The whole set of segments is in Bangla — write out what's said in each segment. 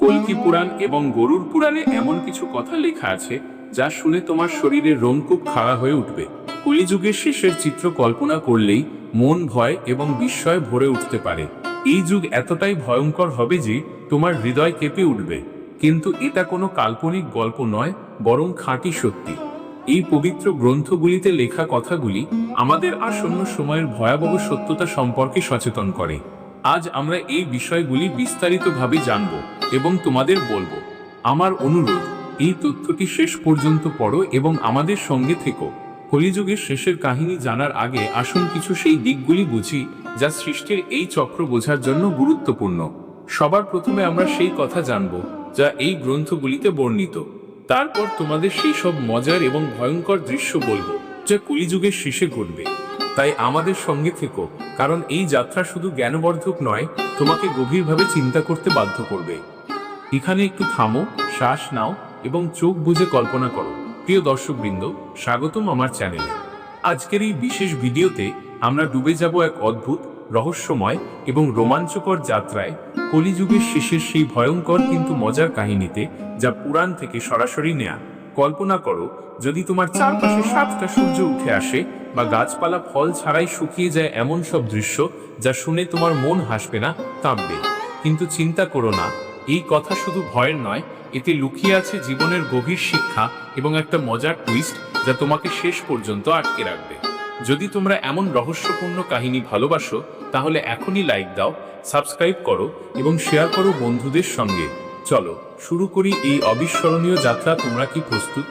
কল্কি পুরাণ এবং গরুর পুরাণে এমন কিছু কথা লেখা আছে যা শুনে তোমার শরীরের রোমকূপ খাড়া হয়ে উঠবে। কলিযুগের শেষের চিত্র কল্পনা করলেই মন ভয় এবং বিস্ময়ে ভরে উঠতে পারে। এই যুগ এতটাই ভয়ঙ্কর হবে যে তোমার হৃদয় কেঁপে উঠবে। কিন্তু এটা কোনো কাল্পনিক গল্প নয়, বরং খাঁটি সত্যি। এই পবিত্র গ্রন্থগুলিতে লেখা কথাগুলি আমাদের আসন্ন সময়ের ভয়াবহ সত্যতা সম্পর্কে সচেতন করে। আজ আমরা এই বিষয়গুলি বিস্তারিতভাবে জানব এবং তোমাদের বলব। আমার অনুরোধ, এই তথ্যটি শেষ পর্যন্ত পড়ো এবং আমাদের সঙ্গে থেকো। কলিযুগের শেষের কাহিনী জানার আগে আসুন কিছু সেই দিকগুলি বুঝি, যা সৃষ্টির এই চক্র বোঝার জন্য গুরুত্বপূর্ণ। সবার প্রথমে আমরা সেই কথা জানব, যা এই গ্রন্থগুলিতে বর্ণিত। তারপর তোমাদের সেই সব মজার এবং ভয়ঙ্কর দৃশ্য বলব, যা কলিযুগের শেষে ঘটবে। তাই আমাদের সঙ্গে থেকো, কারণ এই যাত্রা শুধু জ্ঞানবর্ধক নয়, তোমাকে গভীরভাবে চিন্তা করতে বাধ্য করবে। এখানে একটু থামো, শ্বাস নাও এবং চোখ বুজে কল্পনা করো। প্রিয় দর্শকবৃন্দ, স্বাগতম আমার চ্যানেলে। আজকের এই বিশেষ ভিডিওতে আমরা ডুবে যাব এক অদ্ভুত, রহস্যময় এবং রোমাঞ্চকর যাত্রায় কলিযুগের শেষের সেই ভয়ঙ্কর কিন্তু মজার কাহিনীতে যা পুরাণ থেকে সরাসরি নেয়া। কল্পনা করো, যদি তোমার চারপাশে সাতটা সূর্য উঠে আসে বা গাছপালা ফল ছাড়াই শুকিয়ে যায় এমন সব দৃশ্য যা শুনে তোমার মন হাসবে না, কাঁপবে। কিন্তু চিন্তা করো না, এই কথা শুধু ভয়ের নয়, এতে লুকিয়ে আছে জীবনের গভীর শিক্ষা এবং একটা মজার টুইস্ট যা তোমাকে শেষ পর্যন্ত আটকে রাখবে। যদি তোমরা এমন রহস্যপূর্ণ কাহিনী ভালোবাসো, তাহলে এখনই লাইক দাও সাবস্ক্রাইব করো এবং শেয়ার করো বন্ধুদের সঙ্গে। চলো, শুরু করি এই অবিস্মরণীয় যাত্রা তোমরা কি প্রস্তুত?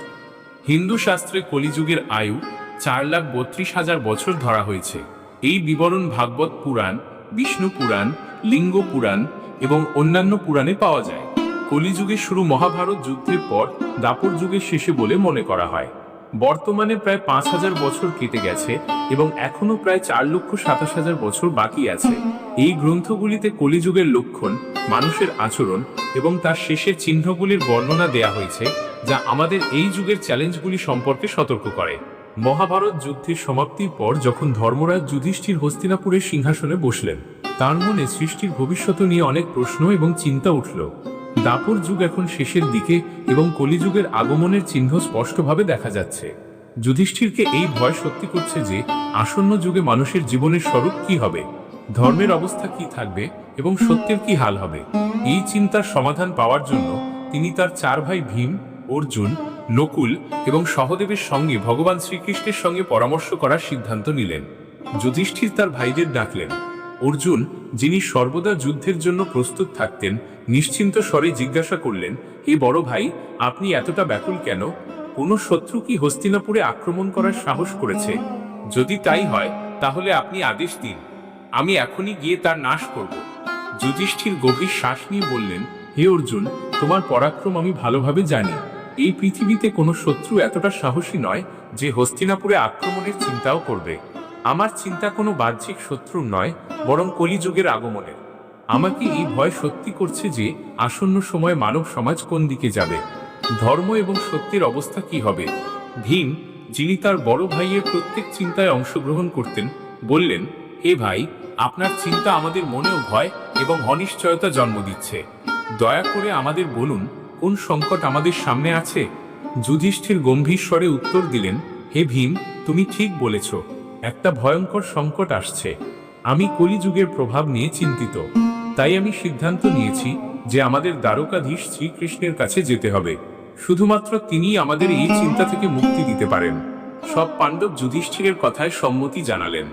হিন্দু শাস্ত্রে কলিযুগের আয়ু চার লাখ বত্রিশ হাজার বছর ধরা হয়েছে। এই বিবরণ ভাগবত পুরাণ, বিষ্ণু পুরাণ, লিঙ্গ পুরাণ এবং অন্যান্য পুরাণে পাওয়া যায়। কলিযুগে শুরু মহাভারত যুদ্ধের পর দাপর যুগের শেষে বলে মনে করা হয়। বর্তমানে প্রায় পাঁচ হাজার বছর কেটে গেছে এবং এখনও প্রায় চার লক্ষ সাতাশ হাজার বছর বাকি আছে। এই গ্রন্থগুলিতে কলিযুগের লক্ষণ, মানুষের আচরণ এবং তার শেষের চিহ্নগুলির বর্ণনা দেয়া হয়েছে, যা আমাদের এই যুগের চ্যালেঞ্জগুলি সম্পর্কে সতর্ক করে। মহাভারত যুদ্ধের সমাপ্তির পর যখন ধর্মরাজ যুধিষ্ঠির হস্তিনাপুরের সিংহাসনে বসলেন, তার মনে সৃষ্টির ভবিষ্যৎ নিয়ে অনেক প্রশ্ন এবং চিন্তা উঠল। দাপর যুগ এখন শেষের দিকে এবং কলিযুগের আগমনের চিহ্ন স্পষ্টভাবে দেখা যাচ্ছে। যুধিষ্ঠিরকে এই ভয় সত্যি করছে যে, আসন্ন যুগে মানুষের জীবনের স্বরূপ কি হবে, ধর্মের অবস্থা কি থাকবে এবং সত্যের কি হাল হবে, এই চিন্তার সমাধান পাওয়ার জন্য তিনি তার চার ভাই ভীম, অর্জুন নকুল এবং সহদেবের সঙ্গে ভগবান শ্রীকৃষ্ণের সঙ্গে পরামর্শ করার সিদ্ধান্ত নিলেন। যুধিষ্ঠির তার ভাইদের ডাকলেন। অর্জুন, যিনি সর্বদা যুদ্ধের জন্য প্রস্তুত থাকতেন, নিশ্চিন্ত স্বরে জিজ্ঞাসা করলেন, হে বড় ভাই, আপনি এতটা ব্যাকুল কেন? কোনো শত্রু কি হস্তিনাপুরে আক্রমণ করার সাহস করেছে? যদি তাই হয়, তাহলে আপনি আদেশ দিন। আমি এখনই গিয়ে তার নাশ করব। যুধিষ্ঠির গভীর শ্বাস নিয়ে বললেন, হে অর্জুন, তোমার পরাক্রম আমি ভালোভাবে জানি। এই পৃথিবীতে কোনো শত্রু এতটা সাহসী নয় যে হস্তিনাপুরে আক্রমণের চিন্তাও করবে। আমার চিন্তা কোনো বাহ্যিক শত্রুর নয়, বরং কলিযুগের আগমনের। আমাকে এই ভয় সত্যি করছে যে আসন্ন সময়ে মানব সমাজ কোন দিকে যাবে? ধর্ম এবং সত্যের অবস্থা কি হবে? ভীম, যিনি তার বড় ভাইয়ের প্রত্যেক চিন্তায় অংশগ্রহণ করতেন, বললেন, হে ভাই, আপনার চিন্তা আমাদের মনেও ভয় এবং অনিশ্চয়তা জন্ম দিচ্ছে। দয়া করে আমাদের বলুন কোন সংকট আমাদের সামনে আছে? যুধিষ্ঠির গম্ভীর স্বরে উত্তর দিলেন, হে ভীম, তুমি ঠিক বলেছ। একটা ভয়ঙ্কর সংকট আসছে। আমি কলিযুগের প্রভাব নিয়ে চিন্তিত। তাই আমি সিদ্ধান্ত নিয়েছি যে আমাদের দ্বারকাধীশ শ্রীকৃষ্ণের কাছে যেতে হবে। শুধুমাত্র তিনিই আমাদের এই চিন্তা থেকে মুক্তি দিতে পারেন। সব পাণ্ডব যুধিষ্ঠিরের কথায় সম্মতি জানালেন।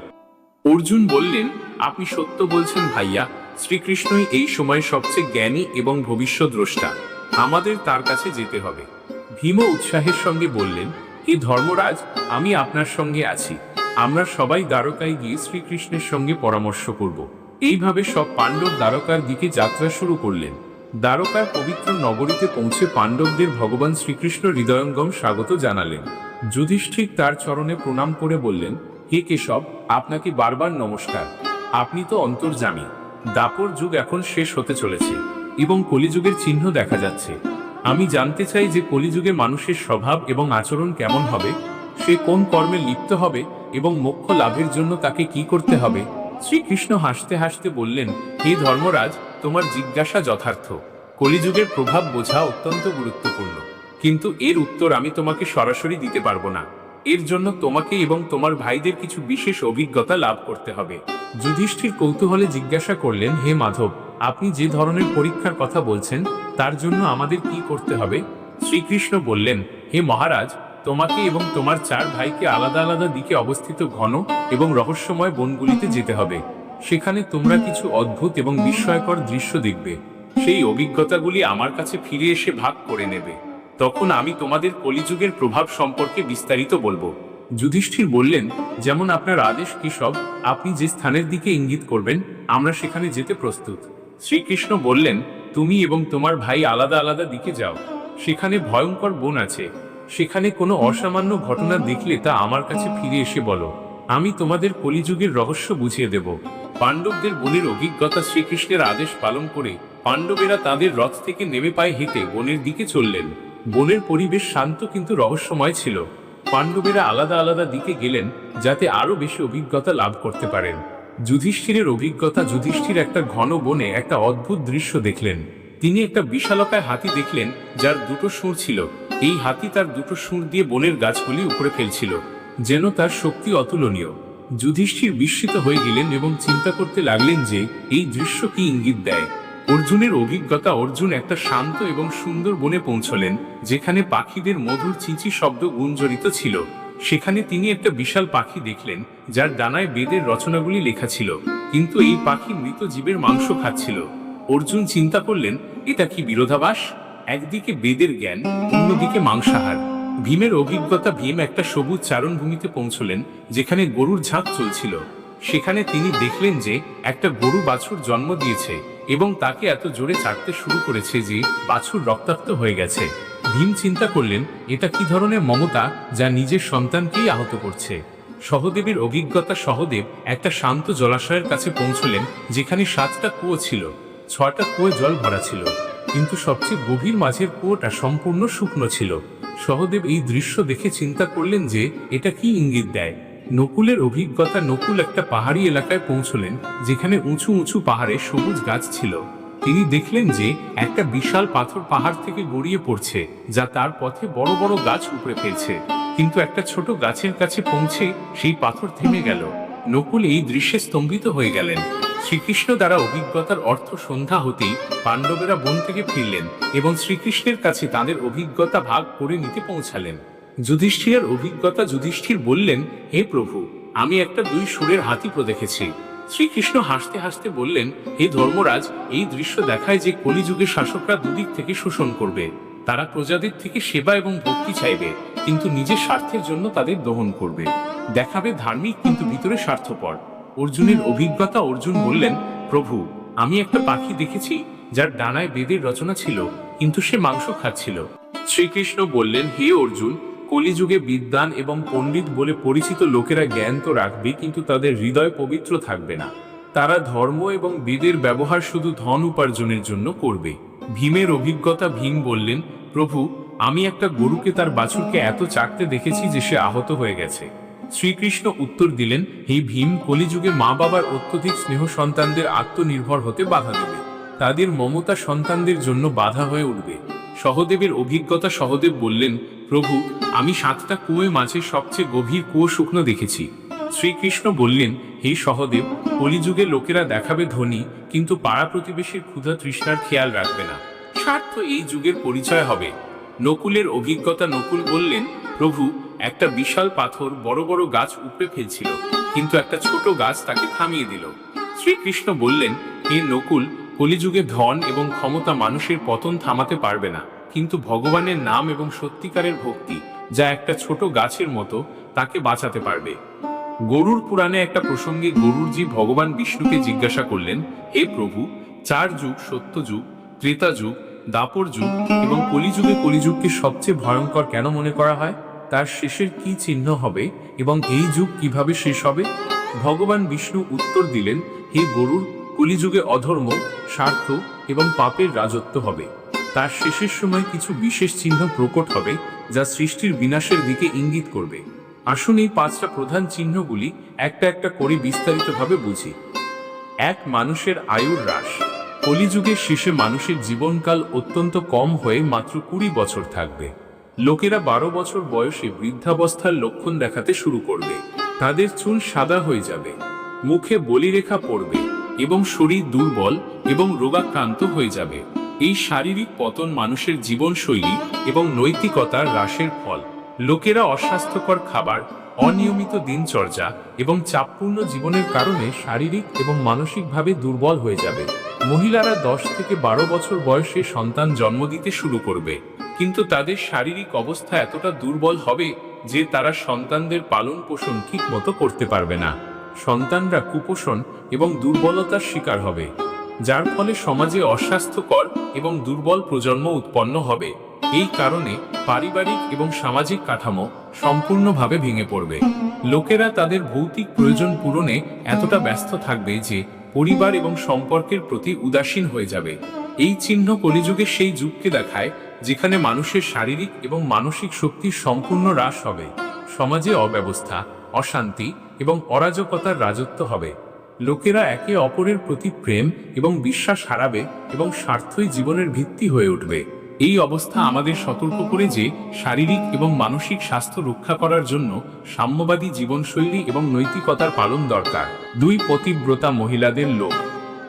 অর্জুন বললেন, আপনি সত্য বলছেন ভাইয়া। শ্রীকৃষ্ণই এই সময় সবচেয়ে জ্ঞানী এবং ভবিষ্যৎ দ্রষ্টা আমাদের তার কাছে যেতে হবে। ভীম উৎসাহের সঙ্গে বললেন, হে ধর্মরাজ, আমি আপনার সঙ্গে আছি। আমরা সবাই দ্বারকায় গিয়ে শ্রীকৃষ্ণের সঙ্গে পরামর্শ করব। এইভাবে সব পাণ্ডব দ্বারকার দিকে যাত্রা শুরু করলেন। দ্বারকার পবিত্র নগরীতে পৌঁছে পাণ্ডবদের ভগবান শ্রীকৃষ্ণ হৃদয়ঙ্গম স্বাগত জানালেন। যুধিষ্ঠির তার চরণে প্রণাম করে বললেন, হে কেশব, আপনাকে বারবার নমস্কার। আপনি তো অন্তর্জামী দাপর যুগ এখন শেষ হতে চলেছে। এবং কলিযুগের চিহ্ন দেখা যাচ্ছে। আমি জানতে চাই যে কলিযুগে মানুষের স্বভাব এবং আচরণ কেমন হবে, সে কোন কর্মে লিপ্ত হবে এবং মোক্ষ লাভের জন্য তাকে কি করতে হবে। শ্রীকৃষ্ণ হাসতে হাসতে বললেন, হে ধর্মরাজ, তোমার জিজ্ঞাসা যথার্থ। কলিযুগের প্রভাব বোঝা অত্যন্ত গুরুত্বপূর্ণ। কিন্তু এর উত্তর আমি তোমাকে সরাসরি দিতে পারব না। এর জন্য তোমাকে এবং তোমার ভাইদের কিছু বিশেষ অভিজ্ঞতা লাভ করতে হবে। যুধিষ্ঠির কৌতূহলে জিজ্ঞাসা করলেন, হে মাধব আপনি যে ধরনের পরীক্ষার কথা বলছেন, তার জন্য আমাদের কি করতে হবে? শ্রীকৃষ্ণ বললেন, হে মহারাজ, তোমাকে এবং তোমার চার ভাইকে আলাদা আলাদা দিকে অবস্থিত ঘন এবং রহস্যময় বনগুলিতে যেতে হবে। সেখানে তোমরা কিছু অদ্ভুত এবং বিস্ময়কর দৃশ্য দেখবে। সেই অভিজ্ঞতাগুলি আমার কাছে ফিরে এসে ভাগ করে নেবে। তখন আমি তোমাদের কলিযুগের প্রভাব সম্পর্কে বিস্তারিত বলব। যুধিষ্ঠির বললেন, যেমন আপনার আদেশ কি সব? আপনি যে স্থানের দিকে ইঙ্গিত করবেন, আমরা সেখানে যেতে প্রস্তুত। শ্রীকৃষ্ণ বললেন, তুমি এবং তোমার ভাই আলাদা আলাদা দিকে যাও। সেখানে ভয়ঙ্কর বন আছে। সেখানে কোনো অসামান্য ঘটনা দেখলে তা আমার কাছে ফিরে এসে বলো। আমি তোমাদের কলিযুগের রহস্য বুঝিয়ে দেব। পাণ্ডবদের বনের অভিজ্ঞতা শ্রীকৃষ্ণের আদেশ পালন করে পাণ্ডবেরা তাদের রথ থেকে নেমে পায়ে হেঁটে বনের দিকে চললেন। বনের পরিবেশ শান্ত কিন্তু রহস্যময় ছিল। পাণ্ডবেরা আলাদা আলাদা দিকে গেলেন যাতে আরও বেশি অভিজ্ঞতা লাভ করতে পারেন। যুধিষ্ঠিরের অভিজ্ঞতা, যুধিষ্ঠির একটা ঘন বনে একটা অদ্ভুত দৃশ্য দেখলেন। তিনি একটা বিশালকায় হাতি দেখলেন, যার দুটো সুর ছিল। এই হাতি তার দুটো সুর দিয়ে বনের গাছগুলি উপরে ফেলছিল, যেন তার শক্তি অতুলনীয়। যুধিষ্ঠির বিস্মিত হয়ে গেলেন এবং চিন্তা করতে লাগলেন যে, এই দৃশ্য কি ইঙ্গিত দেয়? অর্জুনের অভিজ্ঞতা, অর্জুন একটা শান্ত এবং সুন্দর বনে পৌঁছলেন, যেখানে পাখিদের মধুর চিঁচি শব্দ গুঞ্জরিত ছিল। সেখানে তিনি একটা বিশাল পাখি দেখলেন, যার ডানায় বেদের রচনাগুলি লেখা ছিল, কিন্তু এই পাখি মৃত জীবের মাংস খাচ্ছিল। অর্জুন চিন্তা করলেন, এটা কি বিরোধাবাস একদিকে বেদের জ্ঞান, অন্যদিকে মাংসাহার। ভীমের অভিজ্ঞতা ভীম একটা সবুজ চারণভূমিতে পৌঁছলেন, যেখানে গরুর ঝাঁক চলছিল। সেখানে তিনি দেখলেন যে, একটা গরু বাছুর জন্ম দিয়েছে এবং তাকে এত জোরে চাটতে শুরু করেছে যে, বাছুর রক্তাক্ত হয়ে গেছে। ভীম চিন্তা করলেন, এটা কি ধরনের মমতা যা নিজের সন্তানকেই আহত করছে? সহদেবের অভিজ্ঞতা সহদেব একটা শান্ত জলাশয়ের কাছে পৌঁছলেন, যেখানে সাতটা কুয়ো ছিল, ছয়টা কুয়োয় জল ভরা ছিল। কিন্তু সবচেয়ে গভীর মাঝের কুয়োটা সম্পূর্ণ শুকনো ছিল। সহদেব এই দৃশ্য দেখে চিন্তা করলেন যে, এটা কি ইঙ্গিত দেয়? নকুলের অভিজ্ঞতা নকুল একটা পাহাড়ি এলাকায় পৌঁছলেন, যেখানে উঁচু উঁচু পাহাড়ে সবুজ গাছ ছিল। তিনি দেখলেন যে একটা বিশাল পাথর পাহাড় থেকে গড়িয়ে পড়ছে, যা তার পথে বড় বড় গাছ উপড়ে ফেলছে। কিন্তু একটা ছোট গাছের কাছে পৌঁছে সেই পাথর থেমে গেল। নকুল এই দৃশ্যে স্তম্ভিত হয়ে গেলেন। শ্রীকৃষ্ণ দ্বারা অভিজ্ঞতার অর্থ সন্ধ্যা হতেই পাণ্ডবেরা বন থেকে ফিরলেন এবং শ্রীকৃষ্ণের কাছে তাদের অভিজ্ঞতা ভাগ করে নিতে পৌঁছালেন। যুধিষ্ঠিরের অভিজ্ঞতা যুধিষ্ঠির বললেন, হে প্রভু, আমি একটা দুই সুরের হাতি দেখেছি শ্রীকৃষ্ণ হাসতে হাসতে বললেন, হে ধর্মরাজ, এই দৃশ্য দেখায় যে কলিযুগের শাসকরা দুদিক থেকে শোষণ করবে। তারা প্রজাদের থেকে সেবা এবং ভক্তি চাইবে, কিন্তু নিজের স্বার্থের জন্য তাদের দহন করবে। দেখাবে ধার্মিক কিন্তু ভিতরে স্বার্থপর। অর্জুনের অভিজ্ঞতা অর্জুন বললেন, প্রভু, আমি একটা পাখি দেখেছি যার ডানায় বেদের রচনা ছিল, কিন্তু সে মাংস খাচ্ছিল। শ্রীকৃষ্ণ বললেন, হে অর্জুন কলিযুগে বিদ্বান এবং পণ্ডিত বলে পরিচিত লোকেরা জ্ঞান তো রাখবে কিন্তু তাদের হৃদয় পবিত্র থাকবে না। তারা ধর্ম এবং বেদের ব্যবহার শুধু ধন উপার্জনের জন্য করবে। ভীমের অভিজ্ঞতা ভীম বললেন, প্রভু, আমি একটা গরুকে তার বাছুরকে এত চাকতে দেখেছি যে সে আহত হয়ে গেছে। শ্রীকৃষ্ণ উত্তর দিলেন, হে ভীম, কলিযুগে মা বাবার অত্যধিক স্নেহ সন্তানদের আত্মনির্ভর হতে বাধা দেবে। তাদের মমতা সন্তানদের জন্য বাধা হয়ে উঠবে। সহদেবের অভিজ্ঞতা সহদেব বললেন প্রভু, আমি সাতটা কুয়োর মাঝে সবচেয়ে গভীর কুয়ো শুকনো দেখেছি। শ্রীকৃষ্ণ বললেন, হে সহদেব, কলিযুগে লোকেরা দেখাবে ধনী, কিন্তু পাড়া প্রতিবেশীর ক্ষুধা তৃষ্ণার খেয়াল রাখবে না। স্বার্থ এই যুগের পরিচয় হবে। নকুলের অভিজ্ঞতা নকুল বললেন, প্রভু, একটা বিশাল পাথর বড় বড় গাছ উপড়ে ফেলছিল, কিন্তু একটা ছোট গাছ তাকে থামিয়ে দিল। শ্রীকৃষ্ণ বললেন, হে নকুল, কলিযুগে ধন এবং ক্ষমতা মানুষের পতন থামাতে পারবে না। কিন্তু ভগবানের নাম এবং সত্যিকারের ভক্তি যা একটা ছোট গাছের মতো তাকে বাঁচাতে পারবে। গরুর পুরাণে একটা প্রসঙ্গে গরুরজি ভগবান বিষ্ণুকে জিজ্ঞাসা করলেন, হে প্রভু, চার যুগ, সত্য যুগ, ত্রেতা যুগ, দাপর যুগ এবং কলিযুগে কলিযুগকে সবচেয়ে ভয়ঙ্কর কেন মনে করা হয়? তার শেষের কি চিহ্ন হবে এবং এই যুগ কীভাবে শেষ হবে? ভগবান বিষ্ণু উত্তর দিলেন, হে গরুর, কলিযুগে অধর্ম, স্বার্থ এবং পাপের রাজত্ব হবে। তার শেষের সময় কিছু বিশেষ চিহ্ন প্রকট হবে, যা সৃষ্টির বিনাশের দিকে ইঙ্গিত করবে। আসুন এই পাঁচটা প্রধান চিহ্নগুলি একটা একটা করে বিস্তারিতভাবে বুঝি। এক, মানুষের আয়ুর হ্রাস। কলিযুগের শেষে মানুষের জীবনকাল অত্যন্ত কম হয়ে মাত্র কুড়ি বছর থাকবে। লোকেরা বারো বছর বয়সে বৃদ্ধাবস্থার লক্ষণ দেখাতে শুরু করবে। তাদের চুল সাদা হয়ে যাবে, মুখে বলিরেখা পড়বে এবং শরীর দুর্বল এবং রোগাক্রান্ত হয়ে যাবে। এই শারীরিক পতন মানুষের জীবনশৈলী এবং নৈতিকতার হ্রাসের ফল। লোকেরা অস্বাস্থ্যকর খাবার, অনিয়মিত দিনচর্যা এবং চাপপূর্ণ জীবনের কারণে শারীরিক এবং মানসিকভাবে দুর্বল হয়ে যাবে। মহিলারা দশ থেকে বারো বছর বয়সে সন্তান জন্ম দিতে শুরু করবে। কিন্তু তাদের শারীরিক অবস্থা এতটা দুর্বল হবে যে তারা সন্তানদের পালন পোষণ ঠিক মতো করতে পারবে না। সন্তানরা কুপোষণ এবং দুর্বলতার শিকার হবে। যার ফলে সমাজে অস্বাস্থ্যকর এবং দুর্বল প্রজন্ম উৎপন্ন হবে। এই কারণে পারিবারিক এবং সামাজিক কাঠামো সম্পূর্ণভাবে ভেঙে পড়বে। লোকেরা তাদের ভৌতিক প্রয়োজন পূরণে এতটা ব্যস্ত থাকবে যে পরিবার এবং সম্পর্কের প্রতি উদাসীন হয়ে যাবে। এই চিহ্ন কলিযুগে সেই যুগকে দেখায়, যেখানে মানুষের শারীরিক এবং মানসিক শক্তির সম্পূর্ণ হ্রাস হবে। সমাজে অব্যবস্থা, অশান্তি এবং অরাজকতার রাজত্ব হবে। লোকেরা একে অপরের প্রতি প্রেম এবং বিশ্বাস হারাবে এবং স্বার্থই জীবনের ভিত্তি হয়ে উঠবে। এই অবস্থা আমাদের সতর্ক করে যে শারীরিক এবং মানসিক স্বাস্থ্য রক্ষা করার জন্য সাম্যবাদী জীবনশৈলী এবং নৈতিকতার পালন দরকার। দুই পতিব্রতা মহিলাদের লোক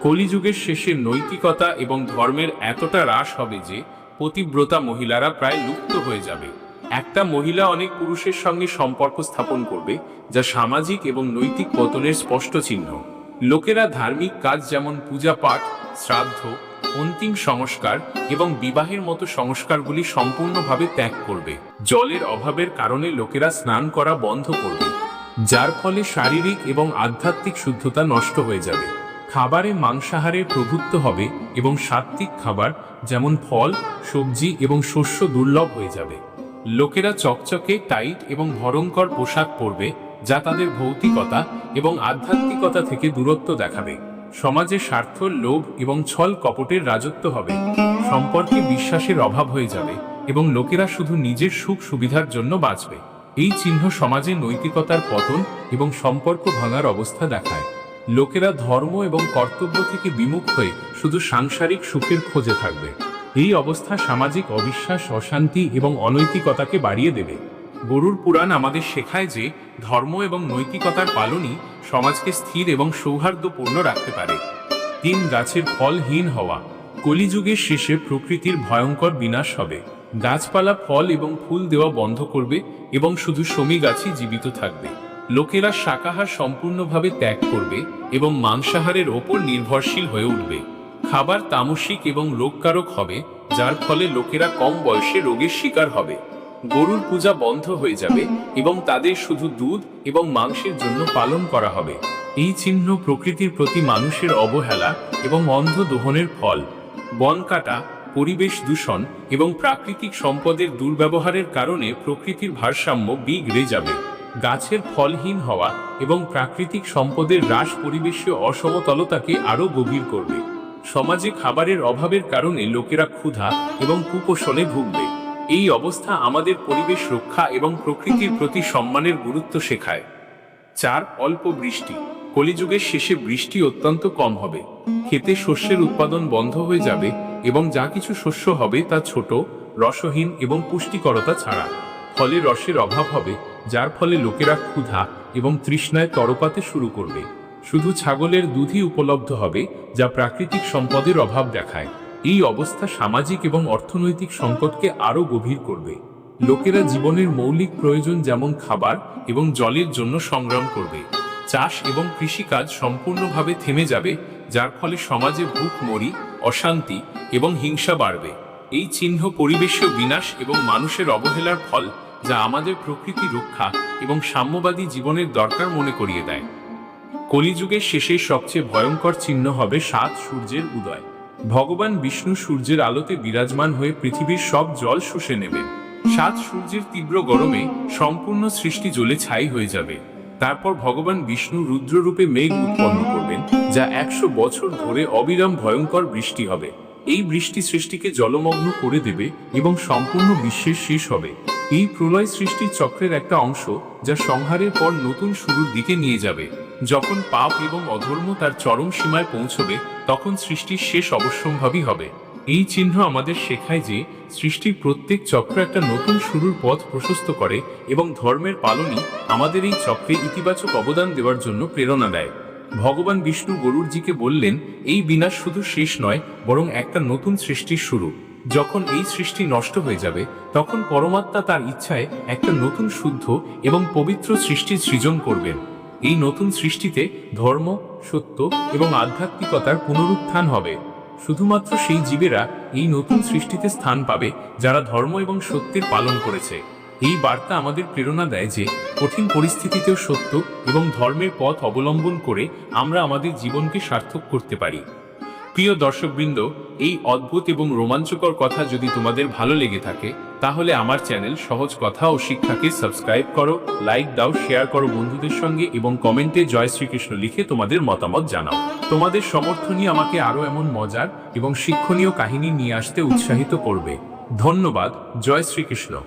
কলিযুগের শেষে নৈতিকতা এবং ধর্মের এতটা হ্রাস হবে যে পতিব্রতা মহিলারা প্রায় লুপ্ত হয়ে যাবে। একটা মহিলা অনেক পুরুষের সঙ্গে সম্পর্ক স্থাপন করবে, যা সামাজিক এবং নৈতিক পতনের স্পষ্ট চিহ্ন। লোকেরা ধার্মিক কাজ যেমন পূজা পাঠ শ্রাদ্ধ, অন্তিম সংস্কার এবং বিবাহের মতো সংস্কারগুলি সম্পূর্ণভাবে ত্যাগ করবে। জলের অভাবের কারণে লোকেরা স্নান করা বন্ধ করবে, যার ফলে শারীরিক এবং আধ্যাত্মিক শুদ্ধতা নষ্ট হয়ে যাবে। খাবারে মাংসাহারের প্রভুত্ব হবে এবং সাত্ত্বিক খাবার যেমন ফল, সবজি এবং শস্য দুর্লভ হয়ে যাবে। লোকেরা চকচকে, টাইট এবং ভয়ঙ্কর পোশাক পরবে যা তাদের ভৌতিকতা এবং আধ্যাত্মিকতা থেকে দূরত্ব দেখাবে। সমাজে স্বার্থ, লোভ এবং ছল কপটের রাজত্ব হবে। সম্পর্কে বিশ্বাসের অভাব হয়ে যাবে এবং লোকেরা শুধু নিজের সুখ সুবিধার জন্য বাঁচবে। এই চিহ্ন সমাজে নৈতিকতার পতন এবং সম্পর্ক ভাঙার অবস্থা দেখায়। লোকেরা ধর্ম এবং কর্তব্য থেকে বিমুখ হয়ে শুধু সাংসারিক সুখের খোঁজে থাকবে। এই অবস্থা সামাজিক অবিশ্বাস, অশান্তি এবং অনৈতিকতাকে বাড়িয়ে দেবে। গরুর পুরাণ আমাদের শেখায় যে ধর্ম এবং নৈতিকতার পালনই সমাজকে স্থির এবং সৌহার্দ্যপূর্ণ রাখতে পারে। তিন গাছের ফলহীন হওয়া। কলিযুগের শেষে প্রকৃতির ভয়ঙ্কর বিনাশ হবে। গাছপালা, ফল এবং ফুল দেওয়া বন্ধ করবে এবং শুধু সমী গাছই জীবিত থাকবে। লোকেরা শাকাহার সম্পূর্ণভাবে ত্যাগ করবে এবং মাংসাহারের ওপর নির্ভরশীল হয়ে উঠবে। খাবার তামসিক এবং রোগকারক হবে, যার ফলে লোকেরা কম বয়সে রোগের শিকার হবে। গরুর পূজা বন্ধ হয়ে যাবে এবং তাদের শুধু দুধ এবং মাংসের জন্য পালন করা হবে। এই চিহ্ন প্রকৃতির প্রতি মানুষের অবহেলা এবং অন্ধ দোহনের ফল। বন কাটা, পরিবেশ দূষণ এবং প্রাকৃতিক সম্পদের দুর্ব্যবহারের কারণে প্রকৃতির ভারসাম্য বিগড়ে যাবে। গাছের ফলহীন হওয়া এবং প্রাকৃতিক সম্পদের হ্রাস পরিবেশীয় অসমতলতাকে আরও গভীর করবে। সমাজে খাবারের অভাবের কারণে লোকেরা ক্ষুধা এবং কুপোষণে ভুগবে। এই অবস্থা আমাদের পরিবেশ রক্ষা এবং প্রকৃতির প্রতি সম্মানের গুরুত্ব শেখায়। চার, অল্প বৃষ্টি। কলিযুগের শেষে বৃষ্টি অত্যন্ত কম হবে। খেতে শস্যের উৎপাদন বন্ধ হয়ে যাবে এবং যা কিছু শস্য হবে তা ছোট, রসহীন এবং পুষ্টিকরতা ছাড়া। ফলে রসের অভাব হবে, যার ফলে লোকেরা ক্ষুধা এবং তৃষ্ণায় তরপাতে শুরু করবে। শুধু ছাগলের দুধই উপলব্ধ হবে, যা প্রাকৃতিক সম্পদের অভাব দেখায়। এই অবস্থা সামাজিক এবং অর্থনৈতিক সংকটকে আরও গভীর করবে। লোকেরা জীবনের মৌলিক প্রয়োজন যেমন খাবার এবং জলের জন্য সংগ্রাম করবে। চাষ এবং কৃষিকাজ সম্পূর্ণভাবে থেমে যাবে, যার ফলে সমাজে ভুকমরি অশান্তি এবং হিংসা বাড়বে। এই চিহ্ন পরিবেশীয় বিনাশ এবং মানুষের অবহেলার ফল যা আমাদের প্রকৃতি রক্ষা এবং সাম্যবাদী জীবনের দরকার মনে করিয়ে দেয়। কলিযুগের শেষে সবচেয়ে ভয়ঙ্কর চিহ্ন হবে সাত সূর্যের উদয়। ভগবান বিষ্ণু সূর্যের আলোতে বিরাজমান হয়ে পৃথিবীর সব জল শুষে নেবেন সাত সূর্যের তীব্র গরমে সম্পূর্ণ সৃষ্টি জ্বলে ছাই হয়ে যাবে। তারপর ভগবান বিষ্ণু রুদ্ররূপে মেঘ উৎপন্ন করবেন, যা একশো বছর ধরে অবিরাম ভয়ঙ্কর বৃষ্টি হবে। এই বৃষ্টি সৃষ্টিকে জলমগ্ন করে দেবে এবং সম্পূর্ণ বিশ্বের শেষ হবে। এই প্রলয় সৃষ্টির চক্রের একটা অংশ যা সংহারের পর নতুন শুরুর দিকে নিয়ে যাবে। যখন পাপ এবং অধর্ম তার চরম সীমায় পৌঁছবে, তখন সৃষ্টির শেষ অবশ্যম্ভাবী হবে। এই চিহ্ন আমাদের শেখায় যে, সৃষ্টির প্রত্যেক চক্র একটা নতুন শুরুর পথ প্রশস্ত করে এবং ধর্মের পালনই আমাদের এই চক্রে ইতিবাচক অবদান দেওয়ার জন্য প্রেরণা দেয়। ভগবান বিষ্ণু গরুরজিকে বললেন, এই বিনাশ শুধু শেষ নয়, বরং একটা নতুন সৃষ্টির শুরু। যখন এই সৃষ্টি নষ্ট হয়ে যাবে, তখন পরমাত্মা তার ইচ্ছায় একটা নতুন শুদ্ধ এবং পবিত্র সৃষ্টির সৃজন করবেন। এই নতুন সৃষ্টিতে ধর্ম, সত্য এবং আধ্যাত্মিকতার পুনরুত্থান হবে। শুধুমাত্র সেই জীবেরা এই নতুন সৃষ্টিতে স্থান পাবে যারা ধর্ম এবং সত্যের পালন করেছে। এই বার্তা আমাদের প্রেরণা দেয় যে কঠিন পরিস্থিতিতেও সত্য এবং ধর্মের পথ অবলম্বন করে আমরা আমাদের জীবনকে সার্থক করতে পারি। প্রিয় দর্শকবৃন্দ, এই অদ্ভুত এবং রোমাঞ্চকর কথা যদি তোমাদের ভালো লেগে থাকে তাহলে আমার চ্যানেল সহজ কথা ও শিক্ষাকে সাবস্ক্রাইব করো, লাইক দাও, শেয়ার করো বন্ধুদের সঙ্গে এবং কমেন্টে জয় শ্রীকৃষ্ণ লিখে তোমাদের মতামত জানাও। তোমাদের সমর্থনই আমাকে আরও এমন মজার এবং শিক্ষণীয় কাহিনী নিয়ে আসতে উৎসাহিত করবে। ধন্যবাদ, জয় শ্রীকৃষ্ণ।